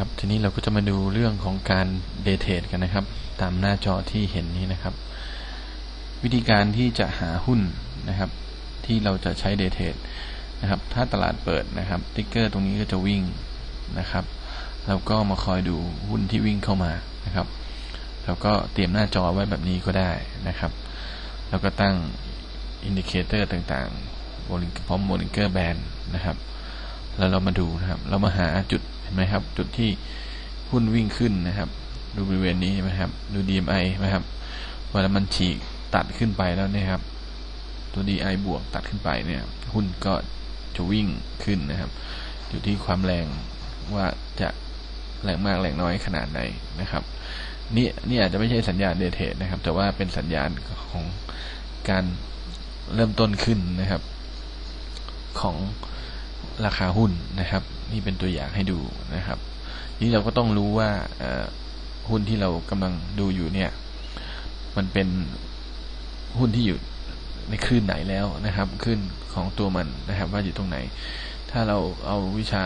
ครับทีนี้เราก็จะมาดูเรื่องของการเดทเทดกันนะครับ ตามหน้าจอที่เห็นนี้นะครับ วิธีการที่จะหาหุ้นนะครับ ที่เราจะใช้เดทเทดนะครับ ถ้าตลาดเปิดนะครับติ๊กเกอร์ตรงนี้ก็จะวิ่งนะครับ เราก็มาคอยดูหุ้นที่วิ่งเข้ามานะครับแล้วก็เตรียมหน้าจอไว้แบบนี้ก็ได้นะครับ แล้วก็ตั้งอินดิเคเตอร์ต่างๆพร้อมโมนิเกอร์แบนนะครับ แล้วเรามาดูนะครับ เรามาหาจุด ไหมครับ จุดที่หุ้นวิ่งขึ้นนะครับ ดูบริเวณนี้นะครับ ดู DMI นะครับเวลามันฉีกตัดขึ้นไปแล้วเนี่ยครับ ตัว DI บวกตัดขึ้นไปเนี่ย หุ้นก็จะวิ่งขึ้นนะครับ อยู่ที่ความแรงว่าจะแรงมากแรงน้อยขนาดไหนนะครับ นี่นี่อาจจะไม่ใช่สัญญาณเดทเทรดนะครับ แต่ว่าเป็นสัญญาณของการเริ่มต้นขึ้นนะครับ ของราคาหุ้นนะครับ นี่เป็นตัวอย่างให้ดูนะครับ นี่เราก็ต้องรู้ว่าหุ้นที่เรากำลังดูอยู่เนี่ย มันเป็นหุ้นที่อยู่ในคลื่นไหนแล้วนะครับคลื่นของตัวมันนะครับ ว่าอยู่ตรงไหน ถ้าเราเอาวิชา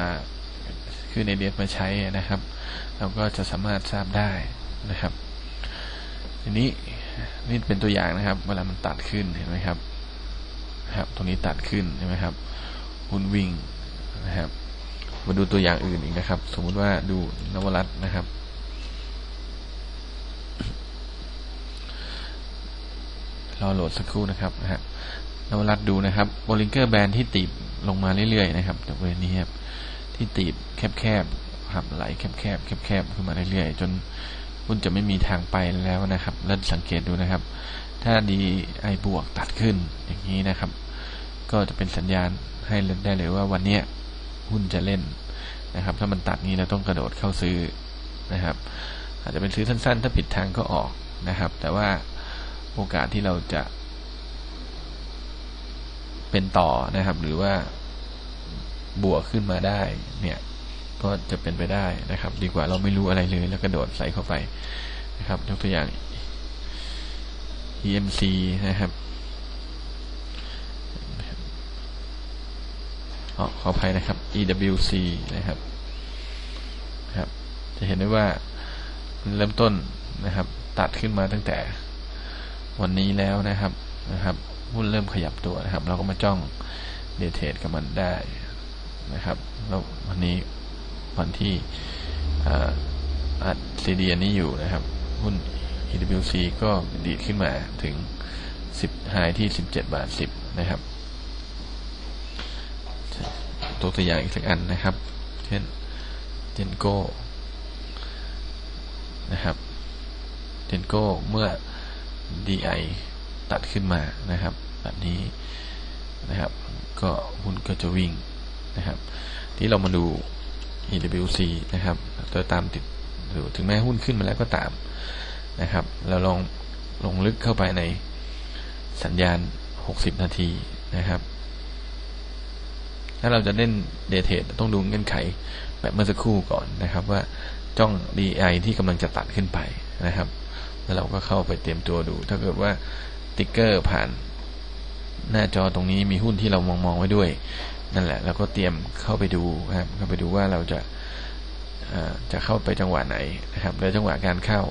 คือในเดฟมาใช้นะครับ เราก็จะสามารถทราบได้นะครับ ทีนี้นี่เป็นตัวอย่างนะครับ เวลามันตัดขึ้นเห็นไหมครับครับ ตรงนี้ตัดขึ้นใช่ไหมครับหุ้นวิ่งนะครับ มาดูตัวอย่างอื่นอีกนะครับ สมมุติว่าดูนวรัตนะครับรอโหลดสักครู่นะครับนะฮะนวรัตดูนะครับโบลิงเกอร์แบนที่ตีบลงมาเรื่อยๆนะครับจากบริเวณนี้ครับที่ตีบแคบๆครับไหลแคบๆแคบๆขึ้นมาเรื่อยๆ จนหุ้นจะไม่มีทางไปแล้วนะครับ แล้วสังเกตดูนะครับ ถ้าดีไอบวกตัดขึ้นอย่างนี้นะครับ ก็จะเป็นสัญญาณให้ได้เลยว่าวันนี้ หุ้นจะเล่นนะครับ ถ้ามันตัดนี้เราต้องกระโดดเข้าซื้อนะครับ อาจจะเป็นซื้อสั้นๆ ถ้าผิดทางก็ออกนะครับ แต่ว่าโอกาสที่เราจะ เป็นต่อนะครับ หรือว่าบวกขึ้นมาได้ เนี่ยก็จะเป็นไปได้นะครับ ดีกว่าเราไม่รู้อะไรเลยแล้วกระโดดใส่เข้าไปนะครับยกตัวอย่าง EMC นะครับ อขออภัยนะครับ EWC นะครับครับ จะเห็นได้ว่าเริ่มต้นนะครับ ตัดขึ้นมาตั้งแต่วันนี้แล้วนะครับนะครับหุ้นเริ่มขยับตัวนะครับ เราก็มาจ้องเดทเทรดกับมันได้นะครับแล้ววันนี้วันที่อัดซีดีอันนี้อยู่นะครับ หุ้น EWC ก็ดีดขึ้นมาถึง10ไฮที่ 17 บาท 10 นะครับ ตัวตัวอย่างอีกสักอันนะครับ เช่นเจนโก้นะครับเจนโก้เมื่อ DI ตัดขึ้นมานะครับ แบบนี้นะครับ ก็หุ้นก็จะวิ่งนะครับ ที่เรามาดู EWC นะครับโดยตามติดหรือถึงแม้หุ้นขึ้นมาแล้วก็ตามนะครับ เราลองลงลึกเข้าไปในสัญญาณ 60 นาทีนะครับ ถ้าเราจะเล่นเดทเทดต้องดูเงื่อนไขแบบเมื่อสักครู่ก่อนนะครับ ว่าจ้อง DI ที่กำลังจะตัดขึ้นไปนะครับ แล้วเราก็เข้าไปเตรียมตัวดู ถ้าเกิดว่าติ๊กเกอร์ผ่านหน้าจอตรงนี้มีหุ้นที่เรามองมองไว้ด้วย นั่นแหละเราก็เตรียมเข้าไปดูครับเข้าไปดูว่าเราจะจะเข้าไปจังหวะไหนนะครับ แล้วจังหวะการเข้า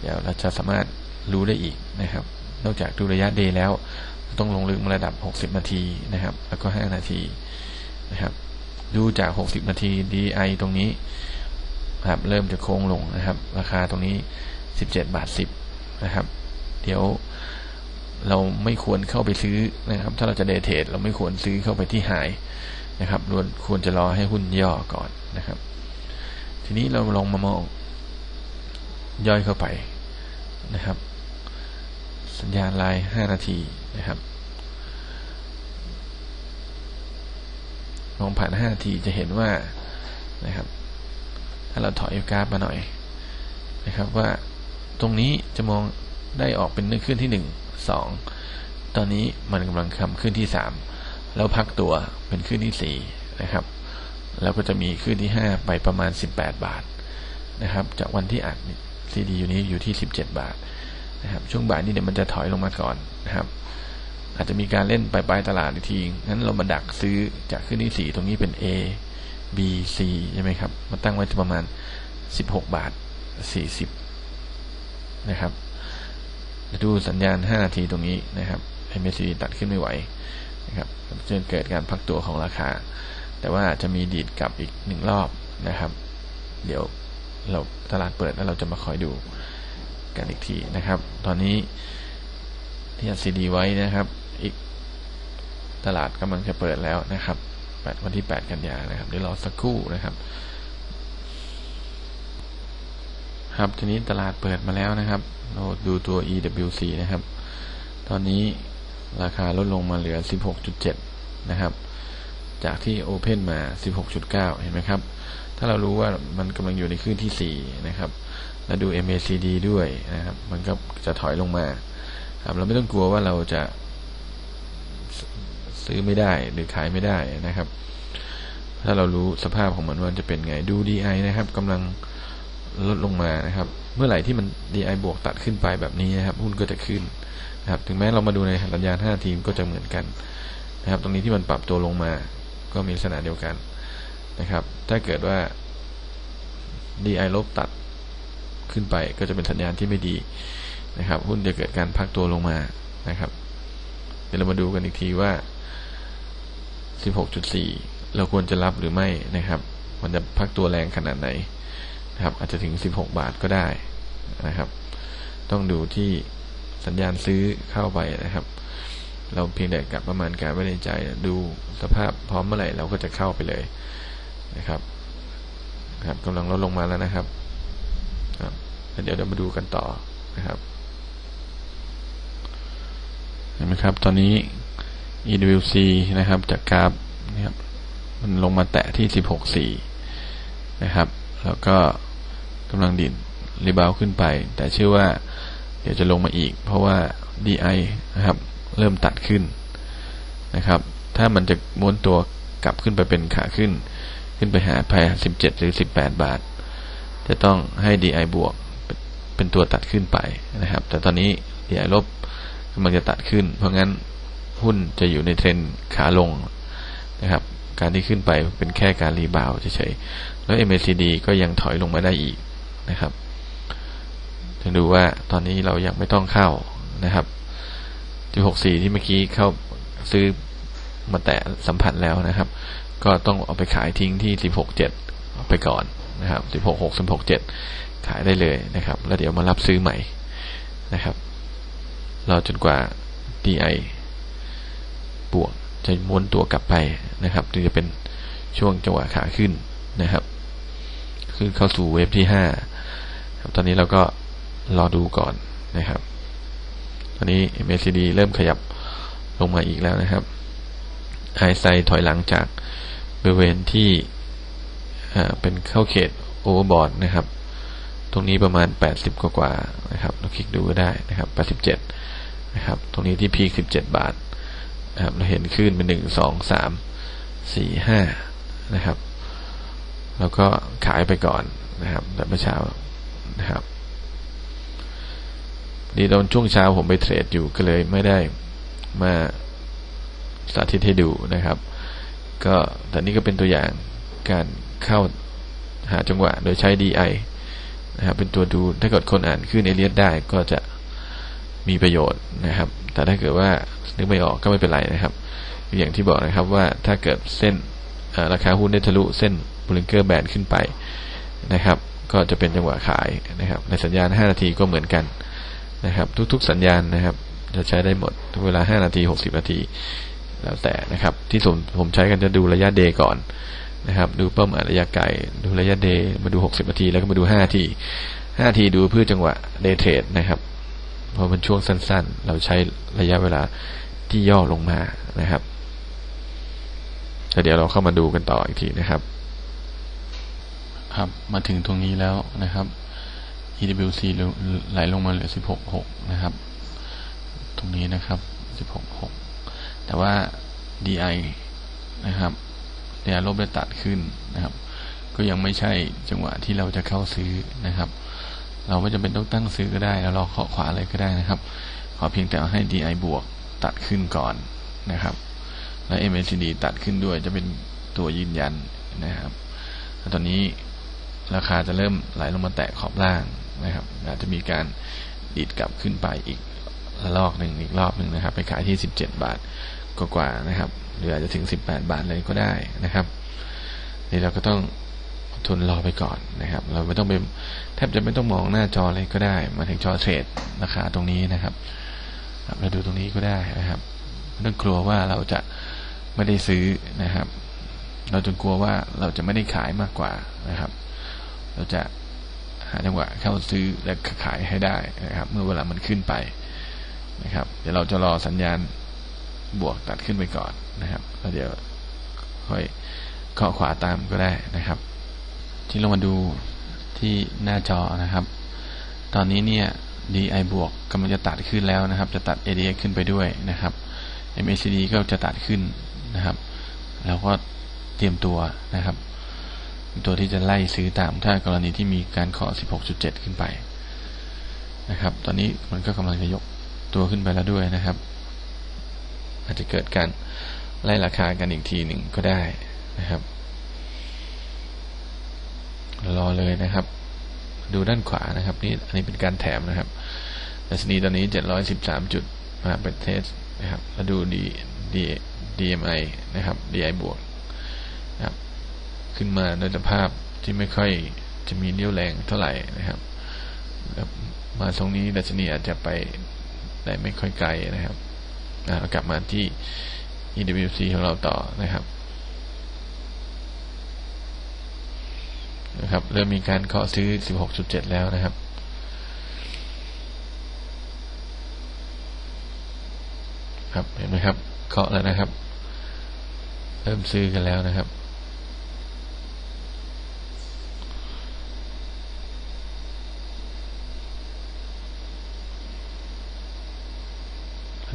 เดี๋ยวเราจะสามารถรู้ได้อีกนะครับ นอกจากดูระยะเดย์แล้ว ต้องลงลึกมาระดับ 60 นาทีนะครับ แล้วก็ 5 นาทีนะครับ ดูจาก 60 นาที DI ตรงนี้ครับเริ่มจะโค้งลงนะครับ ราคาตรงนี้ 17 บาท 10 นะครับ เดี๋ยวเราไม่ควรเข้าไปซื้อนะครับ ถ้าเราจะเดทเทรดเราไม่ควรซื้อเข้าไปที่หายนะครับรวนควรจะรอให้หุ้นย่อก่อนนะครับ ทีนี้เราลองมามองย่อยเข้าไปนะครับ สัญญาณลาย5นาทีนะครับลองผ่าน 5 นาทีจะเห็นว่านะครับ ถ้าเราถอยกราฟมาหน่อยนะครับว่าตรงนี้จะมองได้ออกเป็นนึกขึ้นที่หนึ่งสองตอนนี้มันกำลังคำขึ้นที่สามแล้วพักตัวเป็นขึ้นที่สี่นะครับ แล้วก็จะมีขึ้นที่ห้าไปประมาณสิบาทนะครับ จากวันที่อัดซีดีอยู่นี้อยู่ที่สิบเจ็ดบาท นะครับ ช่วงบ่ายนี้เดี๋ยวมันจะถอยลงมาก่อนนะครับ อาจจะมีการเล่นไปลายตลาดอีกทีงั้นเรามาดักซื้อจากขึ้นที่สี่ตรงนี้เป็น A BC ใช่ไหมครับ มาตั้งไว้ที่ประมาณ 16 บาท 40 นะครับดูสัญญาณ 5 นาทีตรงนี้นะครับ MACD ตัดขึ้นไม่ไหวนะครับจะเกิดการพักตัวของราคา แต่ว่าจะมีดีดกลับอีกหนึ่งรอบนะครับ เดี๋ยวเราตลาดเปิดแล้วเราจะมาคอยดู กันอีกทีนะครับ ตอนนี้ที่ CD ไว้นะครับ อีกตลาดกำลังจะเปิดแล้วนะครับวันที่ 8 กันยานะครับเดี๋ยวรอสักครู่นะครับ ครับทีนี้ตลาดเปิดมาแล้วนะครับ เราดูตัว EWC นะครับ ตอนนี้ราคาลดลงมาเหลือ 16.7 นะครับ จากที่ Open มา 16.9 เห็นไหมครับ ถ้าเรารู้ว่ามันกำลังอยู่ในคลื่นที่ 4 นะครับ แล้วดู MACD ด้วยนะครับ มันก็จะถอยลงมาครับเราไม่ต้องกลัวว่าเราจะซื้อไม่ได้หรือขายไม่ได้นะครับ ถ้าเรารู้สภาพของมันว่าจะเป็นไงดู DI นะครับกำลังลดลงมานะครับ เมื่อไหร่ที่มัน DI บวกตัดขึ้นไปแบบนี้นะครับ หุ้นก็จะขึ้นนะครับ ถึงแม้เรามาดูในสัญญาณ5ทีมก็จะเหมือนกันนะครับ ตรงนี้ที่มันปรับตัวลงมา ก็มีลักษณะเดียวกันนะครับ ถ้าเกิดว่า DI ลบตัด ขึ้นไป ก็จะเป็นสัญญาณที่ไม่ดีนะครับ หุ้นจะเกิดการพักตัวลงมานะครับ เดี๋ยวเรามาดูกันอีกทีว่า 16.4 เราควรจะรับหรือไม่นะครับ มันจะพักตัวแรงขนาดไหนนะครับ อาจจะถึง 16 บาทก็ได้นะครับ ต้องดูที่สัญญาณซื้อเข้าไปนะครับ เราเพียงแต่กับประมาณการไว้ในใจ ดูสภาพพร้อมเมื่อไหร่เราก็จะเข้าไปเลยนะครับครับกำลังลดลงมาแล้วนะครับ ครับเดี๋ยวเรามาดูกันต่อนะครับ เห็นไหมครับ ตอนนี้ EWC นะครับ จากกราฟนะครับมันลงมาแตะที่ 16.4 นะครับ แล้วก็กำลังดินรีบาวขึ้นไป แต่เชื่อว่า เดี๋ยวจะลงมาอีก เพราะว่า DI นะครับ เริ่มตัดขึ้นนะครับ ถ้ามันจะม้วนตัวกลับขึ้นไปเป็นขาขึ้น ขึ้นไปหาภาย17 หรือ 18 บาท จะต้องให้ DI บวกเป็นตัวตัดขึ้นไปนะครับ แต่ตอนนี้ DI ลบกำลังจะตัดขึ้น เพราะงั้นหุ้นจะอยู่ในเทรนขาลงนะครับ การที่ขึ้นไปเป็นแค่การรีบาวเฉยๆแล้ว MACD ก็ยังถอยลงมาได้อีกนะครับถึงดูว่าตอนนี้เรายังไม่ต้องเข้านะครับ16.4 ที่เมื่อกี้เข้าซื้อมาแตะสัมผัสแล้วนะครับ ก็ต้องเอาไปขายทิ้งที่ 16.7ไปก่อน นะครับ16.6 16.7ขายได้เลยนะครับ แล้วเดี๋ยวมารับซื้อใหม่นะครับรอจนกว่า DI บวกจะม้วนตัวกลับไปนะครับถึงจะเป็นช่วงจังหวะขาขึ้นนะครับ ขึ้นเข้าสู่เวฟที่ห้าตอนนี้เราก็รอดูก่อนนะครับ ตอนนี้ MACD เริ่มขยับลงมาอีกแล้วนะครับไฮไซถอยหลังจากบริเวณที่ เป็นเข้าเขตโอเวอร์บอร์ดนะครับ ตรงนี้ประมาณ 80 กว่าๆนะครับ เราคลิกดูก็ได้นะครับ 87 นะครับ ตรงนี้ที่พีค17 บาทนะครับเราเห็นขึ้นเป็นหนึ่งสองสามสี่ห้านะครับ แล้วก็ขายไปก่อนนะครับแต่เมื่อเช้านะครับดีตอนช่วงเช้าผมไปเทรดอยู่ก็เลยไม่ได้มาสาธิตให้ดูนะครับ ก็แต่นี้ก็เป็นตัวอย่าง การเข้าหาจังหวะ โดยใช้ DI นะครับเป็นตัวดูถ้าเกิดคนอ่านขึ้นเอเลียได้ก็จะมีประโยชน์นะครับ แต่ถ้าเกิดว่านึกไม่ออกก็ไม่เป็นไรนะครับ อย่างที่บอกนะครับว่าถ้าเกิดเส้นราคาหุ้นได้ทะลุเส้นบูลิงเกอร์แบนขึ้นไปนะครับ ก็จะเป็นจังหวะขายนะครับ ในสัญญาณ 5 นาทีก็เหมือนกันนะครับ ทุกๆสัญญาณนะครับ จะใช้ได้หมดทุกเวลา 5 นาที 60 นาที แล้วแต่นะครับ ที่ผมผมใช้กันจะดูระยะเดก่อน นะครับ ดูเป้าหมายระยะไกลดูระยะเดย์มาดู 60นาที แล้วก็มาดู5นาที5นาทีดูเพื่อจังหวะเดย์เทรดนะครับพอเป็นช่วงสั้นๆ เราใช้ระยะเวลาที่ย่อลงมานะครับแต่เดี๋ยวเราเข้ามาดูกันต่ออีกทีนะครับ ครับมาถึงตรงนี้แล้วนะครับ EWC ไหลลงมาเหลือ 16.6 นะครับ ตรงนี้นะครับ 16.6 แต่ว่า DI นะครับ DI ลบได้ตัดขึ้นนะครับ ก็ยังไม่ใช่จังหวะที่เราจะเข้าซื้อนะครับ เราไม่จำเป็นต้องตั้งซื้อก็ได้ แล้วเราขอขวาเลยก็ได้นะครับ ขอเพียงแต่ให้ DI บวกตัดขึ้นก่อนนะครับ และ MACD ตัดขึ้นด้วยจะเป็นตัวยืนยันนะครับตอนนี้ราคาจะเริ่มไหลลงมาแตะขอบล่างนะครับอาจจะมีการดีดกลับขึ้นไปอีกรอบหนึ่งอีกรอบหนึ่งนะครับ ไปขายที่สิบเจ็ดบาท กว่าๆนะครับ หรืออาจจะถึงสิบแปดบาทเลยก็ได้นะครับนี่เราก็ต้องทุนรอไปก่อนนะครับ เราไม่ต้องไปแทบจะไม่ต้องมองหน้าจอเลยก็ได้ มาถึงจอเทรดราคาตรงนี้นะครับเราดูตรงนี้ก็ได้นะครับไม่ต้องกลัวว่าเราจะไม่ได้ซื้อนะครับ เราจงกลัวว่าเราจะไม่ได้ขายมากกว่านะครับ เราจะหาจังหวะเข้าซื้อและขายให้ได้นะครับ เมื่อเวลามันขึ้นไปนะครับ เดี๋ยวเราจะรอสัญญาณ บวกตัดขึ้นไปก่อนนะครับแล้วเดี๋ยวค่อยเคาะขวาตามก็ได้นะครับ ที่เรามาดูที่หน้าจอนะครับ ตอนนี้เนี่ย DI บวกกำลังจะตัดขึ้นแล้วนะครับ จะตัด ADX ขึ้นไปด้วยนะครับ MACD ก็จะตัดขึ้นนะครับแล้วก็เตรียมตัวนะครับ ตัวที่จะไล่ซื้อตามถ้ากรณีที่มีการขอ 16.7 ขึ้นไปนะครับ ตอนนี้มันก็กำลังจะยกตัวขึ้นไปแล้วด้วยนะครับ อาจจะเกิดการไล่ราคากันอีกทีหนึ่งก็ได้นะครับ รอเลยนะครับ ดูด้านขวานะครับนี่อันนี้เป็นการแถมนะครับดัชนีตอนนี้713จุดมาเป็นเทสนะครับแล้วดูดีดี DMI นะครับ DI บวกนะครับขึ้นมาโดยสภาพที่ไม่ค่อยจะมีเลี้ยวแรงเท่าไหร่นะครับ มาตรงนี้ดัชนีอาจจะไปได้ไม่ค่อยไกลนะครับ เรากลับมาที่ EWC ของเราต่อนะครับนะครับ เริ่มมีการเคาะซื้อ 16.7 แล้วนะครับครับเห็นไหมครับเคาะแล้วนะครับ เริ่มซื้อกันแล้วนะครับ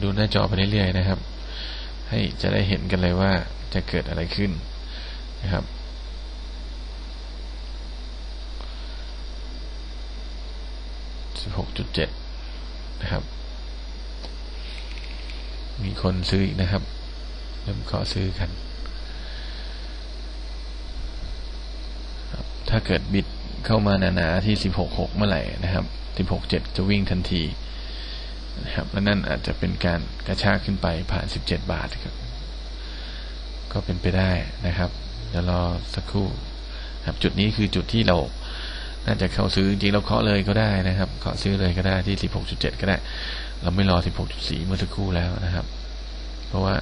ดู หน้าจอไปเรื่อยๆนะครับ ให้จะได้เห็นกันเลยว่าจะเกิดอะไรขึ้นนะครับสิบหกจุดเจ็ดนะครับ มีคนซื้ออีกนะครับ เริ่มขอซื้อกันถ้าเกิดบิดเข้ามาหนาๆที่สิบหกหกเมื่อไหร่นะครับสิบหกเจ็ดจะวิ่งทันที นะครับและนั่นอาจจะเป็นการกระชากขึ้นไปผ่านสิบาทครับ ก็เป็นไปได้นะครับเดี๋ยวรอสักครู่ครับจุดนี้คือจุดที่เราน่าจะเข้าซื้อจริงเราเคาะเลยก็ได้นะครับเคาะซื้อเลยก็ได้ที่สิบหกจุดเจ็ดก็ได้ เราไม่รอสิบหกจุดสี่เมื่อสักครู่แล้วนะครับ เพราะว่า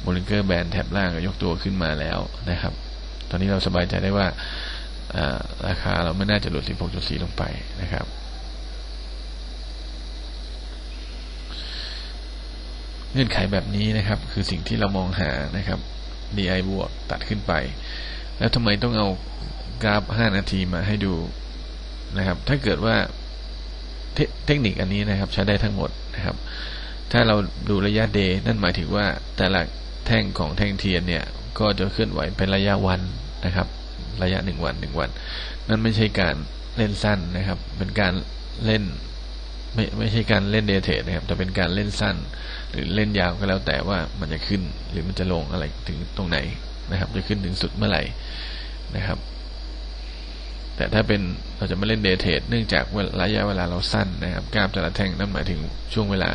โมลิงเกอร์แบนแท็บล่างยกตัวขึ้นมาแล้วนะครับ ตอนนี้เราสบายใจได้ว่าราคาเราไม่น่าจะหลุดสิบหกจุดสี่ลงไปนะครับ เงื่อนไขแบบนี้นะครับ คือสิ่งที่เรามองหานะครับ DI บวกตัดขึ้นไป แล้วทำไมต้องเอากราฟ 5 นาทีมาให้ดูนะครับ ถ้าเกิดว่าเทเทคนิคอันนี้นะครับ ใช้ได้ทั้งหมดนะครับ ถ้าเราดูระยะเดย์นั่นหมายถึงว่าแต่ละแท่งของแท่งเทียนเนี่ย ก็จะเคลื่อนไหวเป็นระยะวันนะครับ ระยะหนึ่งวันหนึ่งวัน นั่นไม่ใช่การเล่นสั้นนะครับ เป็นการเล่น ไม่ไม่ใช่การเล่นเดเทดนะครับแต่เป็นการเล่นสั้น หรือเล่นยาวก็แล้วแต่ว่ามันจะขึ้นหรือมันจะลงอะไรถึงตรงไหนนะครับ จะขึ้นถึงสุดเมื่อไหร่นะครับ แต่ถ้าเป็นเราจะไม่เล่นเดเทดเนื่องจากระยะเวลาเราสั้นนะครับกราฟแต่ละแท่งนั่นหมายถึงช่วงเวลา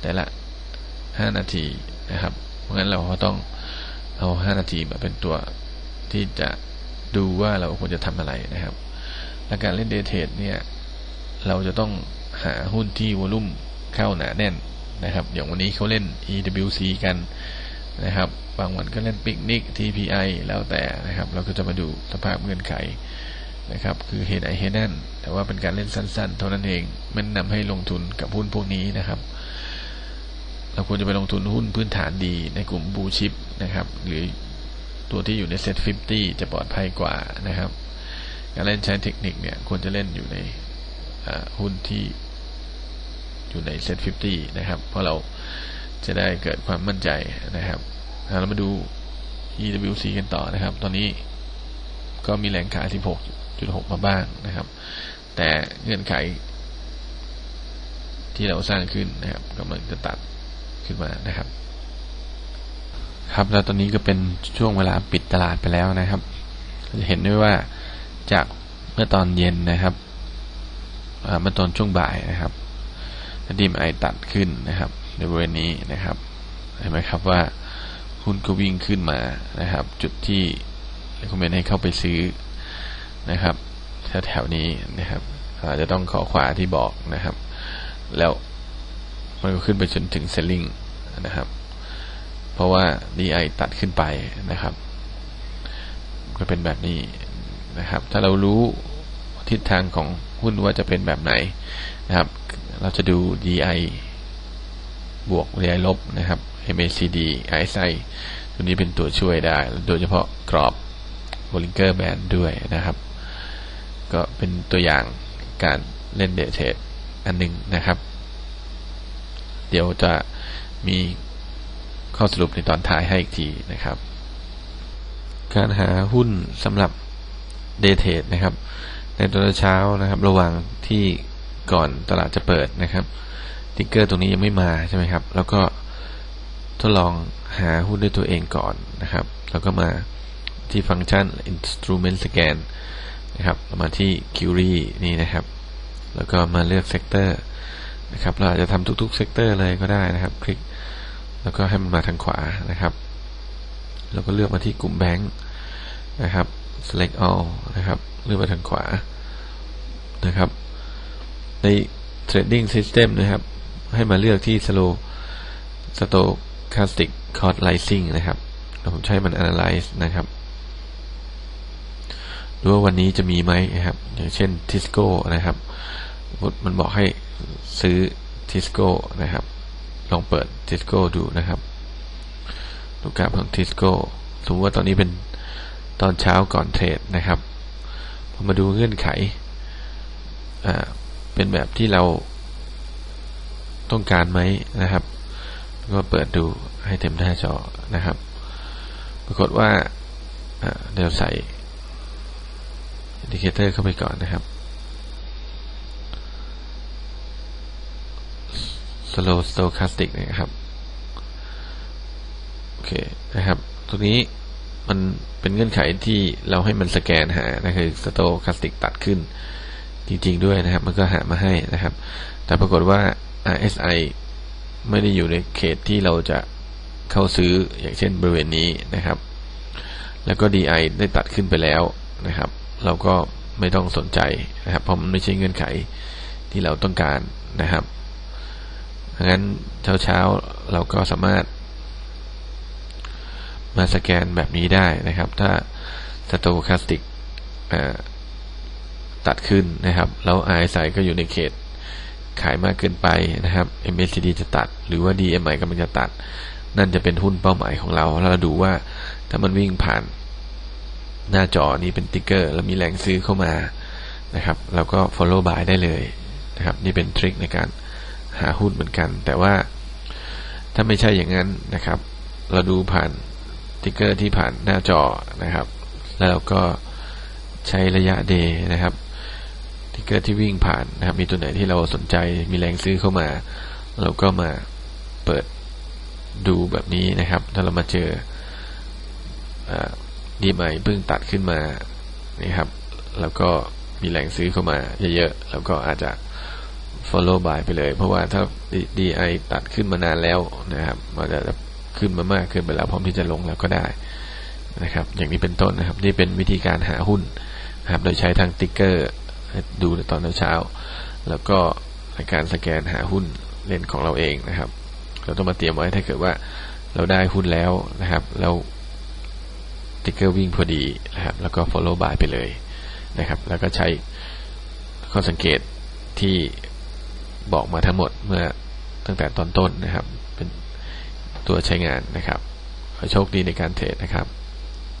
แต่ละห้านาทีนะครับ เพราะงั้นเราก็ต้องเอาห้านาทีมาเป็นตัวที่จะดูว่าเราควรจะทำอะไรนะครับและการเล่นเดเทดเนี่ยเราจะต้อง หาหุ้นที่วอลุ่มเข้าหนาแน่นนะครับ อย่างวันนี้เขาเล่น EWC กันนะครับ บางวันก็เล่นปิกนิก TPI แล้วแต่นะครับ เราก็จะมาดูสภาพเงื่อนไขนะครับ คือเฮดไอเฮดนั่นแต่ว่าเป็นการเล่นสั้น ๆ เท่านั้นเอง มันนำให้ลงทุนกับหุ้นพวกนี้นะครับ เราควรจะไปลงทุนหุ้นพื้นฐานดีในกลุ่มบูชิปนะครับ หรือตัวที่อยู่ในเซ็ต50 จะปลอดภัยกว่านะครับ การเล่นใช้เทคนิคเนี่ยควรจะเล่นอยู่ในหุ้นที่ อยู่ในเซ็ต50 นะครับ เพราะเราจะได้เกิดความมั่นใจนะครับเรามาดู EWC กันต่อนะครับ ตอนนี้ก็มีแรงขาย 16.6 มาบ้างนะครับ แต่เงื่อนไข ที่เราสร้างขึ้นนะครับกำลังจะตัดขึ้นมานะครับ ครับแล้วตอนนี้ก็เป็นช่วงเวลาปิดตลาดไปแล้วนะครับจะเห็นได้ว่าจากเมื่อตอนเย็นนะครับเมื่อตอนช่วงบ่ายนะครับ ดีมไอตัดขึ้นนะครับ ในบริเวณนี้นะครับเห็นไหมครับว่าหุ้นก็วิ่งขึ้นมานะครับ จุดที่เรคคอมเมนต์ให้เข้าไปซื้อนะครับแถวๆนี้นะครับอาจจะต้องขอขวาที่บอกนะครับ แล้วมันก็ขึ้นไปจนถึงเซลลิงนะครับ เพราะว่า DI ตัดขึ้นไปนะครับ ก็เป็นแบบนี้นะครับ ถ้าเรารู้ทิศทางของหุ้นว่าจะเป็นแบบไหน นะครับ เราจะดู DI บวก DI ลบนะครับ MACD RSI ตัวนี้เป็นตัวช่วยได้ โดยเฉพาะกรอบ Bollinger Band ด้วยนะครับ ก็เป็นตัวอย่างการเล่นเดทเทดอันหนึ่งนะครับ เดี๋ยวจะมีข้อสรุปในตอนท้ายให้อีกทีนะครับ การหาหุ้นสำหรับเดทเทดนะครับ ในตอนเช้านะครับ ระหว่างที่ ก่อนตลาดจะเปิดนะครับติ๊กเกอร์ตรงนี้ยังไม่มาใช่ไหมครับ แล้วก็ทดลองหาหุ้นด้วยตัวเองก่อนนะครับ แล้วก็มาที่ฟังก์ชัน instrument scan นะครับมาที่ query นี่นะครับ แล้วก็มาเลือกเซกเตอร์นะครับ เราอาจจะทำทุกๆเซกเตอร์เลยก็ได้นะครับ คลิก แล้วก็ให้มันมาทางขวานะครับ แล้วก็เลือกมาที่กลุ่มแบงค์นะครับ select all นะครับ เลือกมาทางขวานะครับ ใน trading system นะครับ ให้มาเลือกที่ slow stochastic cost rising นะครับผมใช้มัน analyze นะครับดูว่าวันนี้จะมีไหมนะครับ อย่างเช่นทิสโก้นะครับมันบอกให้ซื้อทิสโก้นะครับ ลองเปิดทิสโก้ดูนะครับดูกราฟของทิสโก้สมมติว่าตอนนี้เป็นตอนเช้าก่อนเทรดนะครับพอมาดูเงื่อนไขอ่า เป็นแบบที่เราต้องการไหมนะครับ ก็เปิดดูให้เต็มหน้าจอนะครับ ปรากฏว่าเดี๋ยวใส่อินดิเคเตอร์เข้าไปก่อนนะครับ slow stochastic นะครับ โอเคนะครับตัวนี้มันเป็นเงื่อนไขที่เราให้มันสแกนหานะคือ stochastic ตัดขึ้น จริง ๆ ด้วยนะครับ มันก็หามาให้นะครับ แต่ปรากฏว่า RSI ไม่ได้อยู่ในเขตที่เราจะเข้าซื้ออย่างเช่นบริเวณนี้นะครับ แล้วก็ DI ได้ตัดขึ้นไปแล้วนะครับ เราก็ไม่ต้องสนใจนะครับ เพราะมันไม่ใช่เงื่อนไขที่เราต้องการนะครับงั้นเช้าเช้าเราก็สามารถ มาสแกนแบบนี้ได้นะครับ ถ้าสโตัดขึ้นนะครับ แล้ว RSI ก็อยู่ในเขตขายมากเกินไปนะครับ MACD จะตัด หรือว่า DMI กำลังจะตัด นั่นจะเป็นหุ้นเป้าหมายของเรา แล้วเราดูว่าถ้ามันวิ่งผ่านหน้าจอนี้เป็นติ๊กเกอร์ แล้วมีแรงซื้อเข้ามานะครับ เราก็ follow buy ได้เลยนะครับ นี่เป็นทริคในการหาหุ้นเหมือนกัน แต่ว่าถ้าไม่ใช่อย่างนั้นนะครับ เราดูผ่านติ๊กเกอร์ที่ผ่านหน้าจอนะครับ แล้วเราก็ใช้ระยะเดนะครับ ติ๊กเกอร์ที่วิ่งผ่านนะครับ มีตัวไหนที่เราสนใจมีแรงซื้อเข้ามา เราก็มาเปิดดูแบบนี้นะครับ ถ้าเรามาเจอดีใหม่เพิ่งตัดขึ้นมานี่ครับ แล้วก็มีแหล่งซื้อเข้ามาเยอะๆแล้วก็อาจจะ follow by ไปเลย เพราะว่าถ้า DI ตัดขึ้นมานานแล้วนะครับมันจะขึ้นมามากขึ้นไปแล้วพร้อมที่จะลงแล้วก็ได้นะครับ อย่างนี้เป็นต้นนะครับ นี่เป็นวิธีการหาหุ้นนะครับ โดยใช้ทางติ๊กเกอร์ ดูในตอนเช้า แล้วก็ในการสแกนหาหุ้นเล่นของเราเองนะครับ เราต้องมาเตรียมไว้ถ้าเกิดว่าเราได้หุ้นแล้วนะครับ แล้วติ๊กเกอร์วิ่งพอดีนะครับ แล้วก็ follow by ไปเลยนะครับ แล้วก็ใช้ข้อสังเกตที่บอกมาทั้งหมดเมื่อตั้งแต่ตอนต้นนะครับ เป็นตัวใช้งานนะครับขอโชคดีในการเทรดนะครับ